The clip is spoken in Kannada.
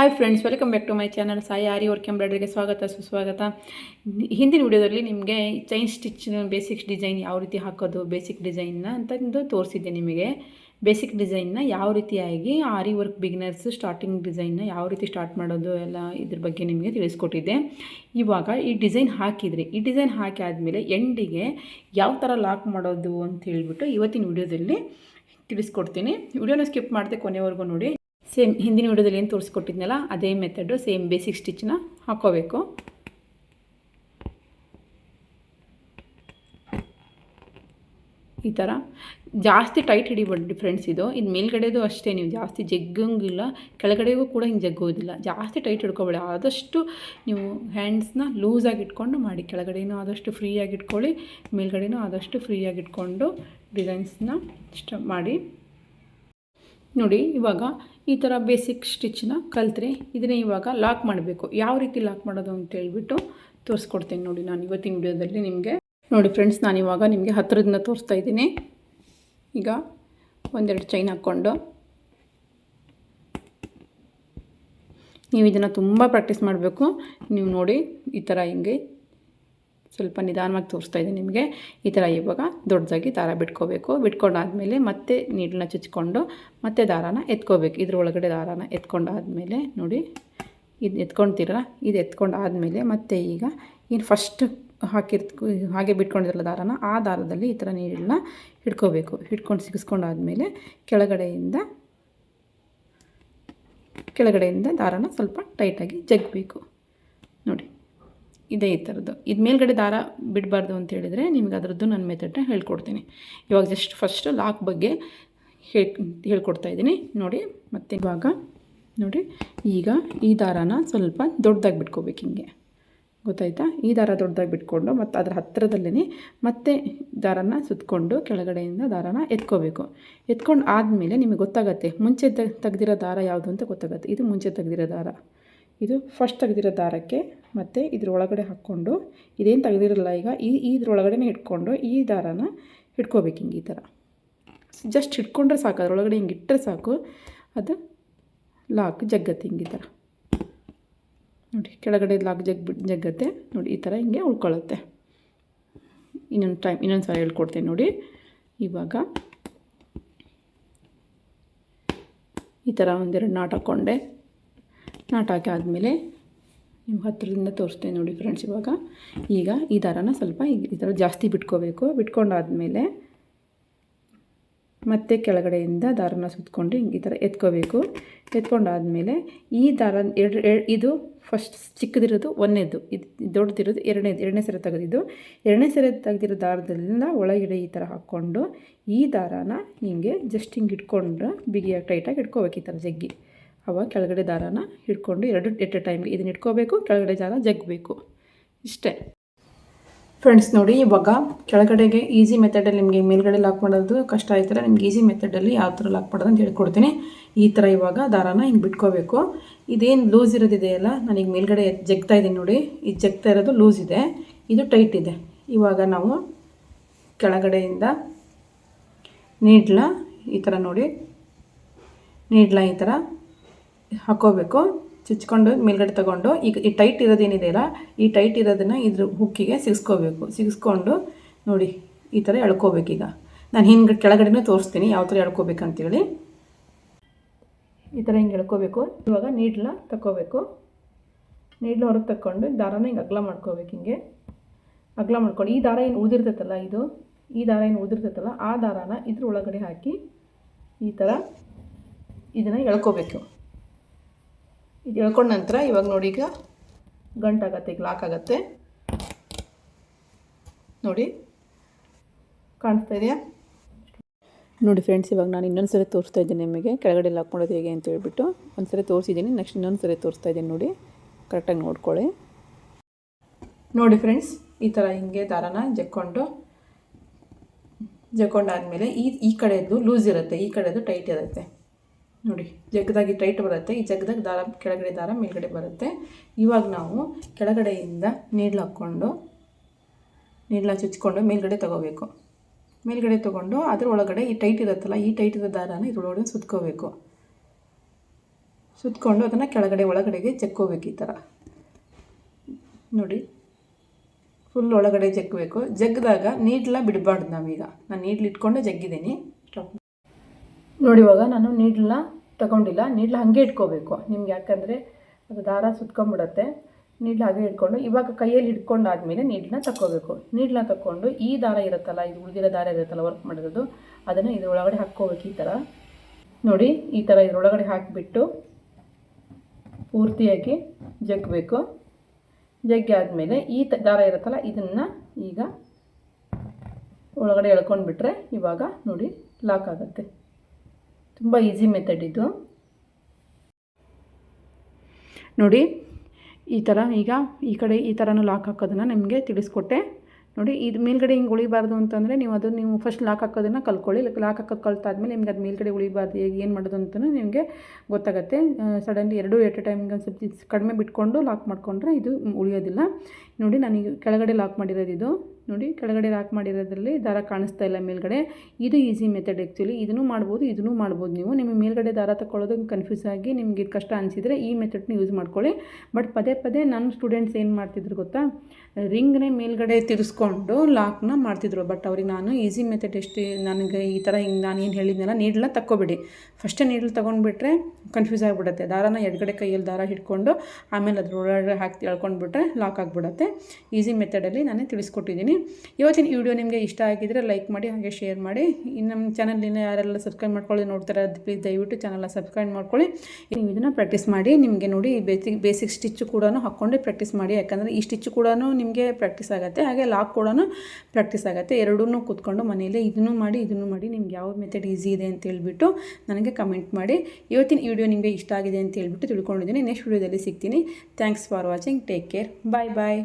Hi friends welcome back to my channel Sai Aari work ಎಂಬ್ರಾಯ್ಡ್ರಿಗೆ ಸ್ವಾಗತ, ಸುಸ್ವಾಗತ. ಹಿಂದಿನ ವಿಡಿಯೋದಲ್ಲಿ ನಿಮಗೆ ಚೈನ್ ಸ್ಟಿಚ್ ಬೇಸಿಕ್ ಡಿಸೈನ್ ಯಾವ ರೀತಿ ಹಾಕೋದು ಬೇಸಿಕ್ ಡಿಸೈನ್ನ ಅಂತಂದು ತೋರಿಸಿದ್ದೆ ನಿಮಗೆ. ಬೇಸಿಕ್ ಡಿಸೈನ್ನ ಯಾವ ರೀತಿಯಾಗಿ ಆರಿ ವರ್ಕ್ ಬಿಗಿನರ್ಸ್ ಸ್ಟಾರ್ಟಿಂಗ್ ಡಿಸೈನ್ನ ಯಾವ ರೀತಿ ಸ್ಟಾರ್ಟ್ ಮಾಡೋದು ಎಲ್ಲ ಇದ್ರ ಬಗ್ಗೆ ನಿಮಗೆ ತಿಳಿಸ್ಕೊಟ್ಟಿದ್ದೆ. ಇವಾಗ ಈ ಡಿಸೈನ್ ಹಾಕಿದರೆ, ಈ ಡಿಸೈನ್ ಹಾಕಿ ಆದಮೇಲೆ ಎಂಡಿಗೆ ಯಾವ ಥರ ಲಾಕ್ ಮಾಡೋದು ಅಂತ ಹೇಳಿಬಿಟ್ಟು ಇವತ್ತಿನ ವಿಡಿಯೋದಲ್ಲಿ ತಿಳಿಸ್ಕೊಡ್ತೀನಿ. ವಿಡಿಯೋನ ಸ್ಕಿಪ್ ಮಾಡಿದೆ ಕೊನೆವರೆಗೂ ನೋಡಿ. ಸೇಮ್ ಹಿಂದಿನ ವಿಡಿಯೋದಲ್ಲಿ ಏನು ತೋರಿಸ್ಕೊಟ್ಟಿದ್ನಲ್ಲ, ಅದೇ ಮೆಥಡು ಸೇಮ್ ಬೇಸಿಕ್ ಸ್ಟಿಚ್ನ ಹಾಕೋಬೇಕು. ಈ ಥರ ಜಾಸ್ತಿ ಟೈಟ್ ಹಿಡಿಬೇಡಿ ಫ್ರೆಂಡ್ಸ್ ಇದು. ಇದು ಮೇಲ್ಗಡೆದು ಅಷ್ಟೇ, ನೀವು ಜಾಸ್ತಿ ಜಗ್ಗಂಗಿಲ್ಲ. ಕೆಳಗಡೆಗೂ ಕೂಡ ಹಿಂಗೆ ಜಗ್ಗೋದಿಲ್ಲ. ಜಾಸ್ತಿ ಟೈಟ್ ಹಿಡ್ಕೊಬೇಡಿ. ಆದಷ್ಟು ನೀವು ಹ್ಯಾಂಡ್ಸ್ನ ಲೂಸಾಗಿ ಇಟ್ಕೊಂಡು ಮಾಡಿ. ಕೆಳಗಡೆನೂ ಆದಷ್ಟು ಫ್ರೀಯಾಗಿ ಇಟ್ಕೊಳ್ಳಿ, ಮೇಲ್ಗಡೆನೂ ಆದಷ್ಟು ಫ್ರೀಯಾಗಿ ಇಟ್ಕೊಂಡು ಡಿಸೈನ್ಸ್ನ ಇಷ್ಟ ಮಾಡಿ. ನೋಡಿ, ಇವಾಗ ಈ ಥರ ಬೇಸಿಕ್ ಸ್ಟಿಚ್ನ ಕಲ್ತ್ರೆ ಇದನ್ನೇ ಇವಾಗ ಲಾಕ್ ಮಾಡಬೇಕು. ಯಾವ ರೀತಿ ಲಾಕ್ ಮಾಡೋದು ಅಂತ ಹೇಳ್ಬಿಟ್ಟು ತೋರಿಸ್ಕೊಡ್ತೀನಿ ನೋಡಿ ನಾನು ಇವತ್ತಿನ ವಿಡಿಯೋದಲ್ಲಿ ನಿಮಗೆ. ನೋಡಿ ಫ್ರೆಂಡ್ಸ್ ನಾನು ಇವಾಗ ನಿಮಗೆ ಹತ್ತಿರದಿಂದ ತೋರಿಸ್ತಾ ಇದ್ದೀನಿ. ಈಗ ಒಂದೆರಡು ಚೈನ್ ಹಾಕ್ಕೊಂಡು. ನೀವು ಇದನ್ನು ತುಂಬ ಪ್ರಾಕ್ಟೀಸ್ ಮಾಡಬೇಕು. ನೀವು ನೋಡಿ ಈ ಥರ ಹಿಂಗೆ ಸ್ವಲ್ಪ ನಿಧಾನವಾಗಿ ತೋರಿಸ್ತಾ ಇದ್ದೀನಿ ನಿಮಗೆ. ಈ ಥರ ಇವಾಗ ದೊಡ್ಡದಾಗಿ ದಾರ ಬಿಟ್ಕೋಬೇಕು. ಬಿಟ್ಕೊಂಡಾದಮೇಲೆ ಮತ್ತೆ ನೀಡನ್ನ ಚುಚ್ಕೊಂಡು ಮತ್ತೆ ದಾರಾನ ಎತ್ಕೋಬೇಕು. ಇದ್ರ ಒಳಗಡೆ ದಾರಾನ ಎತ್ಕೊಂಡಾದಮೇಲೆ ನೋಡಿ, ಇದು ಎತ್ಕೊಳ್ತೀರಲ್ಲ ಇದು ಎತ್ಕೊಂಡಾದಮೇಲೆ ಮತ್ತೆ ಈಗ ಏನು ಫಸ್ಟ್ ಹಾಕಿರ್ತ ಹಾಗೆ ಬಿಟ್ಕೊಂಡಿರಲ್ಲ ದಾರಾನ, ಆ ದಾರದಲ್ಲಿ ಈ ಥರ ನೀಡನ್ನ ಹಿಡ್ಕೋಬೇಕು. ಹಿಡ್ಕೊಂಡು ಸಿಗಿಸ್ಕೊಂಡಾದಮೇಲೆ ಕೆಳಗಡೆಯಿಂದ ಕೆಳಗಡೆಯಿಂದ ದಾರಾನ ಸ್ವಲ್ಪ ಟೈಟಾಗಿ ಜಗ್ಬೇಕು ನೋಡಿ. ಇದೇ ಈ ಥರದ್ದು. ಇದು ಮೇಲ್ಗಡೆ ದಾರ ಬಿಡಬಾರ್ದು ಅಂತ ಹೇಳಿದರೆ ನಿಮ್ಗೆ ಅದರದ್ದು ನನ್ನ ಮೆಥಡ್ನ ಹೇಳ್ಕೊಡ್ತೀನಿ. ಇವಾಗ ಜಸ್ಟ್ ಫಸ್ಟ್ ಲಾಕ್ ಬಗ್ಗೆ ಹೇಳ್ ಹೇಳ್ಕೊಡ್ತಾ ಇದ್ದೀನಿ. ನೋಡಿ, ಮತ್ತು ಇವಾಗ ನೋಡಿ, ಈಗ ಈ ದಾರಾನ ಸ್ವಲ್ಪ ದೊಡ್ಡದಾಗಿ ಬಿಟ್ಕೋಬೇಕು ಹಿಂಗೆ. ಗೊತ್ತಾಯ್ತಾ? ಈ ದಾರ ದೊಡ್ಡದಾಗಿ ಬಿಟ್ಕೊಂಡು ಮತ್ತು ಅದರ ಹತ್ತಿರದಲ್ಲೇ ಮತ್ತೆ ದಾರನ ಸುತ್ತಕೊಂಡು ಕೆಳಗಡೆಯಿಂದ ದಾರನ ಎತ್ಕೋಬೇಕು. ಎತ್ಕೊಂಡು ಆದಮೇಲೆ ನಿಮಗೆ ಗೊತ್ತಾಗತ್ತೆ, ಮುಂಚೆ ತೆಗ್ದಿರೋ ದಾರ ಯಾವುದು ಅಂತ ಗೊತ್ತಾಗತ್ತೆ. ಇದು ಮುಂಚೆ ತೆಗ್ದಿರೋ ದಾರ. ಇದು ಫಸ್ಟ್ ತೆಗ್ದಿರೋ ದಾರಕ್ಕೆ ಮತ್ತು ಇದ್ರೊಳಗಡೆ ಹಾಕ್ಕೊಂಡು, ಇದೇನು ತೆಗೆದಿರಲ್ಲ ಈಗ, ಈ ಇದ್ರೊಳಗಡೆ ಇಟ್ಕೊಂಡು ಈ ದಾರನ ಹಿಡ್ಕೋಬೇಕು ಹಿಂಗೆ ಈ ಥರ ಜಸ್ಟ್ ಹಿಡ್ಕೊಂಡ್ರೆ ಸಾಕು, ಅದರೊಳಗಡೆ ಹಿಂಗೆ ಇಟ್ಟರೆ ಸಾಕು, ಅದು ಲಾಕ್ ಜಗ್ಗತ್ತೆ ಹಿಂಗೆ ಈ ಥರ ನೋಡಿ, ಕೆಳಗಡೆ ಲಾಕ್ ಜಗ್, ಜಗ್ಗತ್ತೆ, ನೋಡಿ, ಈ ಥರ ಹಿಂಗೆ ಉಳ್ಕೊಳ್ಳುತ್ತೆ ಇನ್ನೊಂದು ಟೈಮ್ ಇನ್ನೊಂದು ಸಲ ಹೇಳ್ಕೊಡ್ತೇನೆ ನೋಡಿ. ಇವಾಗ ಈ ಥರ ಒಂದೆರಡು ನಾಟ್ ಹಾಕ್ಕೊಂಡೆ ನಾಟ್ ಹಾಕಿ ಆದಮೇಲೆ ನಿಮ್ಮ ಹತ್ತಿರದಿಂದ ತೋರಿಸ್ತೇನೆ ನೋಡಿ ಫ್ರೆಂಡ್ಸ್ ಇವಾಗ. ಈಗ ಈ ದಾರನ ಸ್ವಲ್ಪ ಈ ಥರ ಜಾಸ್ತಿ ಬಿಟ್ಕೋಬೇಕು. ಬಿಟ್ಕೊಂಡಾದಮೇಲೆ ಮತ್ತೆ ಕೆಳಗಡೆಯಿಂದ ದಾರನ ಸುತ್ತಕೊಂಡು ಹಿಂಗೆ ಈ ಥರ ಎತ್ಕೋಬೇಕು. ಎತ್ಕೊಂಡಾದಮೇಲೆ ಈ ದಾರ ಎರಡು ಇದು ಫಸ್ಟ್ ಚಿಕ್ಕದಿರೋದು ಒಂದನೇದು, ಇದು ದೊಡ್ಡದಿರೋದು ಎರಡನೇದು, ಎರಡನೇ ಸೆರೆ ತೆಗೆದಿದ್ದು. ಎರಡನೇ ಸೆರೆ ತೆಗೆದಿರೋ ದಾರದಿಂದ ಒಳಗಡೆ ಈ ಥರ ಹಾಕ್ಕೊಂಡು ಈ ದಾರಾನ ಹಿಂಗೆ ಜಸ್ಟ್ ಹಿಂಗೆ ಇಟ್ಕೊಂಡ್ರೆ ಬಿಗಿಯಾಗಿ ಟೈಟಾಗಿ ಇಟ್ಕೋಬೇಕು ಈ ಥರ ಜಗ್ಗಿ. ಅವಾಗ ಕೆಳಗಡೆ ದಾರಾನ ಹಿಡ್ಕೊಂಡು ಎರಡು ಎಟ್ ಎ ಟೈಮ್ಗೆ ಇದನ್ನ ಇಟ್ಕೋಬೇಕು, ಕೆಳಗಡೆ ಜಾಗ ಜಗ್ಬೇಕು. ಇಷ್ಟೇ. ಫ್ರೆಂಡ್ಸ್ ನೋಡಿ ಇವಾಗ ಕೆಳಗಡೆಗೆ ಈಸಿ ಮೆಥಡಲ್ಲಿ ನಿಮಗೆ ಮೇಲ್ಗಡೆ ಲಾಕ್ ಮಾಡೋದು ಕಷ್ಟ ಆಯ್ತಾರೆ ನಿಮ್ಗೆ ಈಸಿ ಮೆಥಡಲ್ಲಿ ಯಾವ ಥರ ಲಾಕ್ ಮಾಡೋದು ಅಂತ ಹೇಳ್ಕೊಡ್ತೀನಿ. ಈ ಥರ ಇವಾಗ ದಾರಾನ ಹಿಂಗೆ ಬಿಟ್ಕೋಬೇಕು. ಇದೇನು ಲೂಸ್ ಇರೋದಿದೆಯಲ್ಲ ನಾನೀಗ ಮೇಲ್ಗಡೆ ಜಗ್ತಾ ಇದ್ದೀನಿ ನೋಡಿ. ಇದು ಜಗ್ತಾ ಇರೋದು ಲೂಸ್ ಇದೆ. ಇದು ಟೈಟ್ ಇದೆ. ಇವಾಗ ನಾವು ಕೆಳಗಡೆಯಿಂದ ನೀಡ್ಲ ಈ ಥರ ನೋಡಿ. ನೀಡ್ಲ ಈ ಥರ ಹಾಕೋಬೇಕು. ಚುಚ್ಕೊಂಡು ಮೇಲ್ಗಡೆ ತಗೊಂಡು, ಈಗ ಈ ಟೈಟ್ ಇರೋದೇನಿದೆಯಲ್ಲ ಈ ಟೈಟ್ ಇರೋದನ್ನು ಇದ್ರ ಹುಕ್ಕಿಗೆ ಸಿಗಿಸ್ಕೋಬೇಕು. ಸಿಗಿಸ್ಕೊಂಡು ನೋಡಿ, ಈ ಥರ ಎಳ್ಕೋಬೇಕೀಗ ನಾನು ಹಿಂಗೆ ಕೆಳಗಡೆನೂ ತೋರಿಸ್ತೀನಿ ಯಾವ ಥರ ಎಳ್ಕೋಬೇಕಂತೇಳಿ. ಈ ಥರ ಹಿಂಗೆ ಎಳ್ಕೋಬೇಕು. ಇವಾಗ ನೀಡ್ಲ ತಗೋಬೇಕು ನೀಡ್ಲ ಹೊರಗೆ ತಗೊಂಡು ದಾರನ ಹಿಂಗೆ ಅಗ್ಲ ಮಾಡ್ಕೋಬೇಕು ಹಿಂಗೆ. ಅಗ್ಲ ಮಾಡ್ಕೊಂಡು, ಈ ದಾರ ಏನು ಉದಿರ್ತೈತಲ್ಲ ಇದು? ಈ ದಾರ ಏನು ಉದಿರ್ತೈತಲ್ಲ ಆ ದಾರಾನ ಇದ್ರ ಒಳಗಡೆ ಹಾಕಿ ಈ ಥರ ಇದನ್ನು ಎಳ್ಕೋಬೇಕು. ಇದು ಹೇಳ್ಕೊಂಡ ನಂತರ ಇವಾಗ ನೋಡಿ ಈಗ ಗಂಟಾಗತ್ತೆ ಈಗ ಲಾಕ್ ಆಗುತ್ತೆ. ನೋಡಿ ಕಾಣಿಸ್ತಾ ಇದೆಯಾ? ನೋಡಿ ಫ್ರೆಂಡ್ಸ್ ಇವಾಗ ನಾನು ಇನ್ನೊಂದು ಸರಿ ತೋರಿಸ್ತಾ ಇದ್ದೀನಿ ನಿಮಗೆ. ಕೆಳಗಡೆ ಲಾಕ್ ಮಾಡೋದು ಹೇಗೆ ಅಂತ ಹೇಳ್ಬಿಟ್ಟು ಒಂದು ಸರಿ ತೋರಿಸಿದ್ದೀನಿ. ನೆಕ್ಸ್ಟ್ ಇನ್ನೊಂದು ಸರಿ ತೋರಿಸ್ತಾ ಇದ್ದೀನಿ ನೋಡಿ. ಕರೆಕ್ಟಾಗಿ ನೋಡ್ಕೊಳ್ಳಿ. ನೋಡಿ ಫ್ರೆಂಡ್ಸ್ ಈ ಥರ ಹಿಂಗೆ ದಾರನ ಜಕ್ಕೊಂಡು ಜಕ್ಕೊಂಡಾದಮೇಲೆ ಈ ಈ ಕಡೆದು ಲೂಸ್ ಇರುತ್ತೆ ಈ ಕಡೆದು ಟೈಟ್ ಇರುತ್ತೆ. ನೋಡಿ, ಜಗ್ಗದಾಗಿ ಟೈಟ್ ಬರುತ್ತೆ. ಈ ಜಗ್ಗದಾಗ ದಾರ, ಕೆಳಗಡೆ ದಾರ, ಮೇಲ್ಗಡೆ ಬರುತ್ತೆ. ಇವಾಗ ನಾವು ಕೆಳಗಡೆಯಿಂದ ನೀಡ್ಲು ಹಾಕ್ಕೊಂಡು ನೀಡ್ಲ ಚುಚ್ಕೊಂಡು ಮೇಲ್ಗಡೆ ತೊಗೋಬೇಕು. ಮೇಲ್ಗಡೆ ತೊಗೊಂಡು ಅದ್ರ ಒಳಗಡೆ ಈ ಟೈಟ್ ಇರುತ್ತಲ್ಲ, ಈ ಟೈಟ್ ಇರೋ ದಾರನ ಇದ್ರೊಳಗಡೆ ಸುತ್ಕೋಬೇಕು. ಸುತ್ಕೊಂಡು ಅದನ್ನು ಕೆಳಗಡೆ, ಒಳಗಡೆಗೆ ಜಕ್ಕೋಬೇಕು ಈ ಥರ ನೋಡಿ ಫುಲ್ ಒಳಗಡೆ ಜಗ್ಗಬೇಕು. ಜಗ್ದಾಗ ನೀಡ್ಲ ಬಿಡಬಾರ್ದು ನಾವೀಗ. ನಾನು ನೀಡ್ಲಿಟ್ಕೊಂಡು ಜಗ್ಗಿದ್ದೀನಿ. ಸ್ಟಾಪ್ ನೋಡಿ ಇವಾಗ ನಾನು ನೀಡ್ಲನ್ನ ತಗೊಂಡಿಲ್ಲ. ನೀಡ್ಲ ಹಾಗೆ ಇಟ್ಕೋಬೇಕು. ನಿಮ್ಗೆ ಯಾಕಂದರೆ ಅದು ದಾರ ಸುತ್ಕೊಂಡ್ಬಿಡತ್ತೆ ನೀಡ್ಲ ಹಾಗೆ ಇಟ್ಕೊಂಡು ಇವಾಗ ಕೈಯಲ್ಲಿ ಹಿಡ್ಕೊಂಡಾದ್ಮೇಲೆ ನೀಡ್ಲನ್ನ ತಕ್ಕೋಬೇಕು. ನೀಡ್ಲನ್ನ ತಕ್ಕೊಂಡು ಈ ದಾರ ಇರುತ್ತಲ್ಲ, ಇದು ಉಳಿದಿರೋ ದಾರ ಇರುತ್ತಲ್ಲ ವರ್ಕ್ ಮಾಡಿರೋದು ಅದನ್ನು ಇದರೊಳಗಡೆ ಹಾಕ್ಕೋಬೇಕು ಈ ಥರ ನೋಡಿ, ಈ ಥರ ಇದರೊಳಗಡೆ ಹಾಕಿಬಿಟ್ಟು ಪೂರ್ತಿಯಾಗಿ ಜಗ್ಗಬೇಕು. ಜಗ್ಗಿ ಆದಮೇಲೆ ಈ ತ, ದಾರ ಇರುತ್ತಲ್ಲ, ಇದನ್ನು ಈಗ ಒಳಗಡೆ ಎಳ್ಕೊಂಡ್ಬಿಟ್ರೆ ಇವಾಗ ನೋಡಿ ಲಾಕ್ ಆಗುತ್ತೆ. ತುಂಬ ಈಸಿ ಮೆಥಡ್ ಇದು. ನೋಡಿ, ಈ ಥರ ಈಗ ಈ ಕಡೆ ಈ ಥರನೂ ಲಾಕ್ ಹಾಕೋದನ್ನು ನಿಮಗೆ ತಿಳಿಸ್ಕೊಟ್ಟೆ. ನೋಡಿ, ಇದು ಮೇಲ್ಗಡೆ ಹಿಂಗೆ ಉಳಿಬಾರ್ದು ಅಂತಂದರೆ ನೀವು ಅದು ನೀವು ಫಸ್ಟ್ ಲಾಕ್ ಹಾಕೋದನ್ನು ಕಲ್ತ್ಕೊಳ್ಳಿ ಲಾಕ್ ಹಾಕೋದು ಕಲ್ತಾದ್ಮೇಲೆ ನಿಮ್ಗೆ ಅದು ಮೇಲ್ಗಡೆ ಉಳಿಬಾರ್ದು, ಹೇಗೆ, ಏನು ಮಾಡೋದು ಅಂತಲೂ ನಿಮಗೆ ಗೊತ್ತಾಗುತ್ತೆ. ಸಡನ್ಲಿ ಎರಡು ಎಟ್ ಎ ಟೈಮ್ಗೆ ಒಂದು ಸ್ವಲ್ಪ ಕಡಿಮೆ ಬಿಟ್ಕೊಂಡು ಲಾಕ್ ಮಾಡಿಕೊಂಡ್ರೆ ಇದು ಉಳಿಯೋದಿಲ್ಲ. ನೋಡಿ ನನಗೆ ಕೆಳಗಡೆ ಲಾಕ್ ಮಾಡಿರೋದು ಇದು. ನೋಡಿ ಕೆಳಗಡೆ ಲಾಕ್ ಮಾಡಿರೋದ್ರಲ್ಲಿ ದಾರ ಕಾಣಿಸ್ತಾ ಇಲ್ಲ ಮೇಲ್ಗಡೆ. ಇದು ಈಸಿ ಮೆಥಡ್ ಆ್ಯಕ್ಚುಲಿ ಇದನ್ನು ಮಾಡ್ಬೋದು ಇದನ್ನು ಮಾಡ್ಬೋದು ನೀವು. ನಿಮಗೆ ಮೇಲ್ಗಡೆ ದಾರ ತಗೊಳ್ಳೋದು ಕನ್ಫ್ಯೂಸ್ ಆಗಿ ನಿಮಗೆ ಕಷ್ಟ ಅನಿಸಿದರೆ ಈ ಮೆಥಡ್ನ ಯೂಸ್ ಮಾಡ್ಕೊಳ್ಳಿ. ಬಟ್ ಪದೇ ಪದೇ ನನ್ನ ಸ್ಟೂಡೆಂಟ್ಸ್ ಏನು ಮಾಡ್ತಿದ್ರು ಗೊತ್ತಾ? ರಿಂಗ್ನೇ ಮೇಲ್ಗಡೆ ತಿರ್ಸ್ಕೊಂಡು ಲಾಕ್ನ ಮಾಡ್ತಿದ್ರು. ಬಟ್ ಅವ್ರಿಗೆ ನಾನು ಈಸಿ ಮೆಥಡ್ ಎಷ್ಟು ನನಗೆ ಈ ಥರ ಹಿಂಗೆ ನಾನು ಏನು ಹೇಳಿದ್ನಲ್ಲ ನೀಡ್ಲ ತಕ್ಕೊಬೇಡಿ. ಫಸ್ಟೇ ನೀಡ್ಲು ತೊಗೊಂಡ್ಬಿಟ್ರೆ ಕನ್ಫ್ಯೂಸ್ ಆಗಿಬಿಡುತ್ತೆ. ದಾರನ ಎಡಗಡೆ ಕೈಯಲ್ಲಿ ದಾರ ಹಿಡ್ಕೊಂಡು ಆಮೇಲೆ ಅದ್ರ ಒಳಗಡೆ ಹಾಕಿ ಎಳ್ಕೊಂಡ್ಬಿಟ್ರೆ ಲಾಕ್ ಆಗಿಬಿಡುತ್ತೆ. ಈಸಿ ಮೆಥಡಲ್ಲಿ ನಾನೇ ತಿಳಿಸ್ಕೊಟ್ಟಿದ್ದೀನಿ. ಇವತ್ತಿನ ವಿಡಿಯೋ ನಿಮಗೆ ಇಷ್ಟ ಆಗಿದ್ದರೆ ಲೈಕ್ ಮಾಡಿ ಹಾಗೆ ಶೇರ್ ಮಾಡಿ. ಇನ್ನು ನಮ್ಮ ಚಾನಲಿನ ಯಾರೆಲ್ಲ ಸಬ್ಸ್ಕ್ರೈಬ್ ಮಾಡ್ಕೊಳ್ಳಿ ನೋಡ್ತಾರೆ, ಅದು ಪ್ಲೀಸ್ ದಯವಿಟ್ಟು ಚಾನಲ್ನ ಸಬ್ಸ್ಕ್ರೈಬ್ ಮಾಡ್ಕೊಳ್ಳಿ. ನೀವು ಇದನ್ನು ಪ್ರಾಕ್ಟೀಸ್ ಮಾಡಿ ನಿಮಗೆ ನೋಡಿ ಬೇಸಿಕ್ ಬೇಸಿಕ್ ಸ್ಟಿಚ್ ಕೂಡ ಹಾಕ್ಕೊಂಡು ಪ್ರಾಕ್ಟೀಸ್ ಮಾಡಿ. ಯಾಕಂದರೆ ಈ ಸ್ಟಿಚ್ ಕೂಡ ನಿಮಗೆ ಪ್ರಾಕ್ಟೀಸ್ ಆಗುತ್ತೆ, ಹಾಗೆ ಲಾಕ್ ಕೂಡ ಪ್ರಾಕ್ಟೀಸ್ ಆಗುತ್ತೆ. ಎರಡೂ ಕೂತ್ಕೊಂಡು ಮನೆಯಲ್ಲೇ ಇದನ್ನು ಮಾಡಿ ಇದನ್ನು ಮಾಡಿ ನಿಮ್ಗೆ ಯಾವ ಮೆಥಡ್ ಈಸಿ ಇದೆ ಅಂತ ಹೇಳ್ಬಿಟ್ಟು ನನಗೆ ಕಮೆಂಟ್ ಮಾಡಿ. ಇವತ್ತಿನ ವಿಡಿಯೋ ನಿಮಗೆ ಇಷ್ಟ ಆಗಿದೆ ಅಂತ ಹೇಳ್ಬಿಟ್ಟು ತಿಳ್ಕೊಂಡಿದ್ದೀನಿ. ನೆಕ್ಸ್ಟ್ ವಿಡಿಯೋದಲ್ಲಿ ಸಿಗ್ತೀನಿ. Thanks for watching take care bye bye